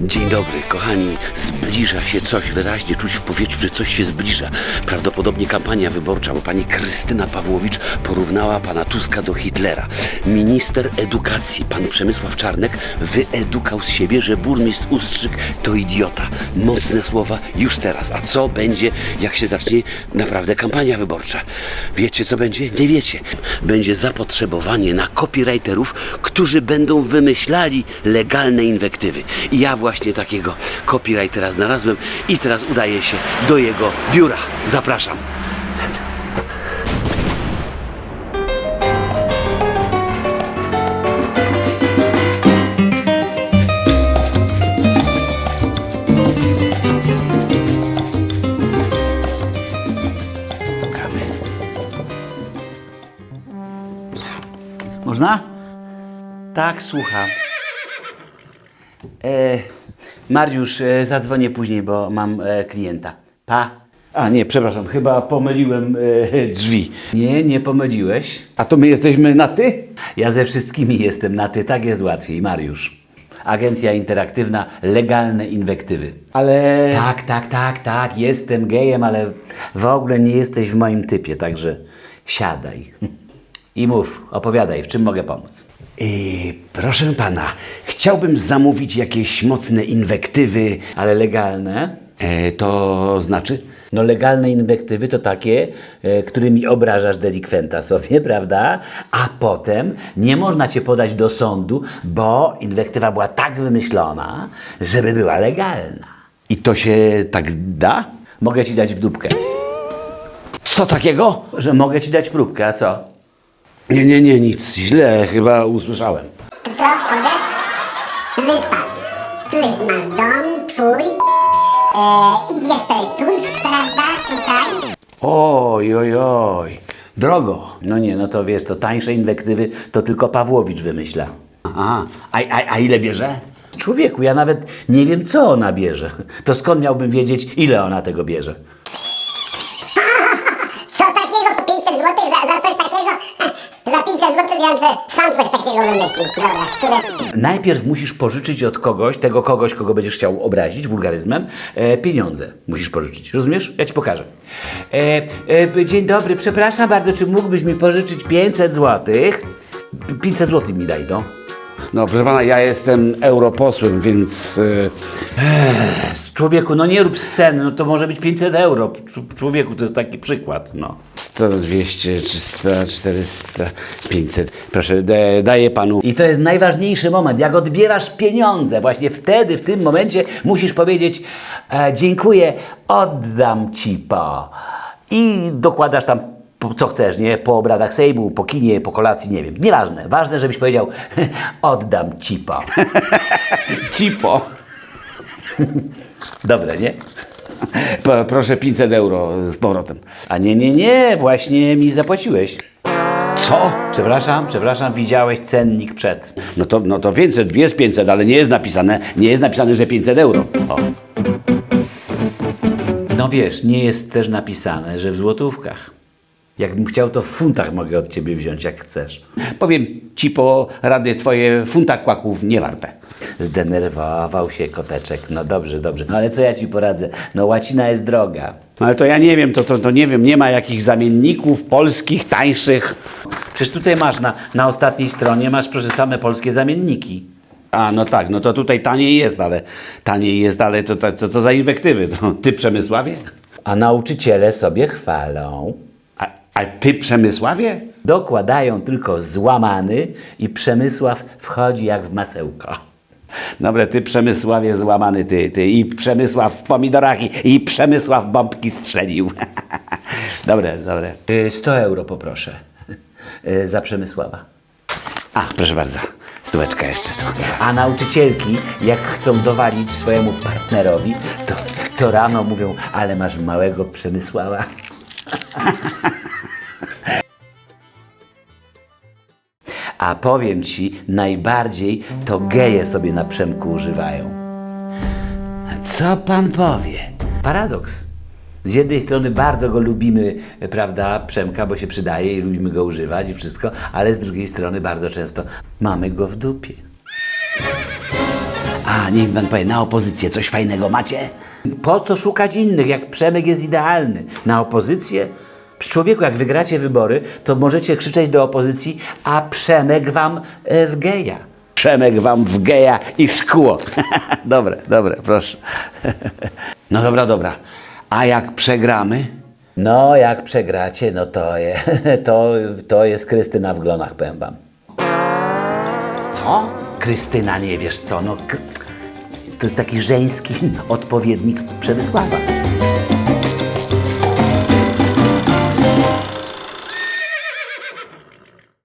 Dzień dobry, kochani. Zbliża się coś, wyraźnie czuć w powietrzu, że coś się zbliża. Prawdopodobnie kampania wyborcza, bo pani Krystyna Pawłowicz porównała pana Tuska do Hitlera. Minister edukacji, pan Przemysław Czarnek, wyedukał z siebie, że burmistrz Ustrzyk to idiota. Mocne słowa już teraz. A co będzie, jak się zacznie naprawdę kampania wyborcza? Wiecie, co będzie? Nie wiecie. Będzie zapotrzebowanie na copywriterów, którzy będą wymyślali legalne inwektywy. I ja właśnie takiego copywritera znalazłem i teraz udaję się do jego biura. Zapraszam. Można? Tak, słucham. E, Mariusz, e, zadzwonię później, bo mam e, klienta. Pa. A nie, przepraszam, chyba pomyliłem e, drzwi. Nie, nie pomyliłeś. A to my jesteśmy na ty? Ja ze wszystkimi jestem na ty, tak jest łatwiej, Mariusz. Agencja interaktywna, legalne inwektywy. Ale... Tak, tak, tak, tak, jestem gejem, ale w ogóle nie jesteś w moim typie, także siadaj. I mów, opowiadaj, w czym mogę pomóc. Yy, proszę pana, chciałbym zamówić jakieś mocne inwektywy. Ale legalne? E, to znaczy? No legalne inwektywy to takie, e, którymi obrażasz delikwenta sobie, prawda? A potem nie można cię podać do sądu, bo inwektywa była tak wymyślona, żeby była legalna. I to się tak da? Mogę ci dać w dupkę. Co takiego? Że mogę ci dać próbkę, a co? Nie, nie, nie, nic. Źle chyba usłyszałem. Co, mogę? Wyspać. Tu jest nasz dom, twój. Eee, idziesz sobie tu, prawda? Tutaj. Oj, oj, oj. Drogo. No nie, no to wiesz, to tańsze inwektywy to tylko Pawłowicz wymyśla. Aha. A, a, a ile bierze? Człowieku, ja nawet nie wiem, co ona bierze. To skąd miałbym wiedzieć, ile ona tego bierze? Co takiego? 500 zł za, za coś takiego? Za 500 se sam coś takiego wymyślił. Dobra, które... Najpierw musisz pożyczyć od kogoś, tego kogoś, kogo będziesz chciał obrazić wulgaryzmem, e, pieniądze musisz pożyczyć. Rozumiesz? Ja ci pokażę. E, e, dzień dobry, przepraszam bardzo, czy mógłbyś mi pożyczyć 500 złotych? 500 złotych mi daj, no. No, proszę pana, ja jestem europosłem, więc... e, Człowieku, no nie rób sceny, no to może być 500 euro. Cz- Człowieku, to jest taki przykład, no. 100, 200, 300, 400, 500. Proszę, da, daję panu... I to jest najważniejszy moment, jak odbierasz pieniądze. Właśnie wtedy, w tym momencie musisz powiedzieć e, dziękuję, oddam ci po. I dokładasz tam po- co chcesz, nie? Po obradach Sejmu, po kinie, po kolacji, nie wiem. Nieważne. Ważne, żebyś powiedział oddam ci po. Cipo. Dobre, nie? Proszę 500 euro z powrotem. A nie, nie, nie, właśnie mi zapłaciłeś. Co? Przepraszam, przepraszam, widziałeś cennik przed. No to, no to 500, jest 500, ale nie jest napisane, nie jest napisane, że 500 euro. O. No wiesz, nie jest też napisane, że w złotówkach. Jakbym chciał, to w funtach mogę od ciebie wziąć, jak chcesz. Powiem ci po rady, twoje funta kłaków nie warte. Zdenerwował się koteczek. No dobrze, dobrze. No ale co ja ci poradzę? No łacina jest droga. No ale to ja nie wiem, to, to, to nie wiem, nie ma jakichś zamienników polskich, tańszych. Przecież tutaj masz na, na ostatniej stronie, masz proszę same polskie zamienniki. A, no tak, no to tutaj taniej jest, ale taniej jest, ale to, to, to, to za inwektywy. To ty Przemysławie? A nauczyciele sobie chwalą. A, ty Przemysławie? Dokładają tylko złamany i Przemysław wchodzi jak w masełko. Dobra, ty Przemysławie złamany, ty, ty i Przemysław w pomidorach i, i Przemysław bombki strzelił. dobre, dobre. Y, 100 euro poproszę. Y, Za Przemysława. A, proszę bardzo, stóweczka jeszcze tu. A nauczycielki, jak chcą dowalić swojemu partnerowi, to, to rano mówią, ale masz małego Przemysława. A powiem ci, najbardziej to geje sobie na Przemku używają. Co pan powie? Paradoks. Z jednej strony bardzo go lubimy, prawda, Przemka, bo się przydaje i lubimy go używać i wszystko, ale z drugiej strony bardzo często mamy go w dupie. A, niech pan powie, na opozycję coś fajnego macie? Po co szukać innych, jak Przemek jest idealny? Na opozycję? Człowieku, jak wygracie wybory, to możecie krzyczeć do opozycji, a Przemek wam e, w geja. Przemek wam w geja i szkło. dobre, dobre, proszę. no dobra, dobra. A jak przegramy? No, jak przegracie, no to, je, to, to jest Krystyna w glonach, powiem wam. Co? Krystyna, nie wiesz co, no... To jest taki żeński odpowiednik Przemysława.